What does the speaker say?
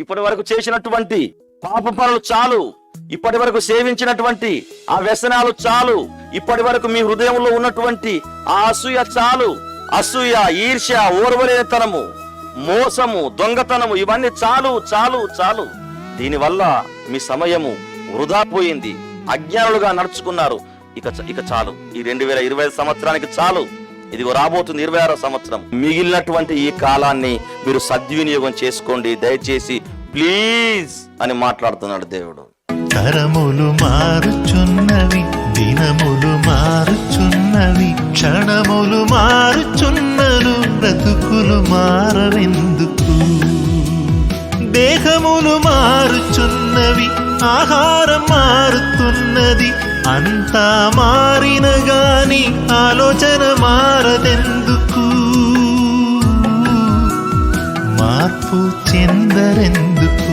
ఇప్పటి వరకు చేసినటువంటి పాప పనులు చాలు. ఇప్పటి వరకు సేవించినటువంటి ఆ వ్యసనాలు చాలు. ఇప్పటి వరకు మీ హృదయంలో ఉన్నటువంటి ఆ అసూయ చాలు. అసూయ ఈర్ష్య ఓర్వలేతనము మోసము దొంగతనము ఇవన్నీ చాలు చాలు చాలు. దీనివల్ల మీ సమయము వృధా పోయింది. అజ్ఞానులుగా నడుచుకున్నారు. ఇక ఇక చాలు. ఈ రెండు వేల ఇరవై సంవత్సరానికి చాలు. ఇదిగో రాబోతుంది ఇరవై ఆరో సంవత్సరం. మిగిలినటువంటి ఈ కాలాన్ని మీరు సద్వినియోగం చేసుకోండి దయచేసి ప్లీజ్ అని మాట్లాడుతున్నాడు దేవుడు. తరములు మారుచున్నవి దినములు మారుచున్నవి క్షణములు మారుచున్నను బ్రతుకులు మారవెందుకు దేహములు మారుచున్నవి ఆహారం మారుతున్నది అంతా మారిన గాని ఆలోచన మారదెందుకు మార్పు చెందరెందుకు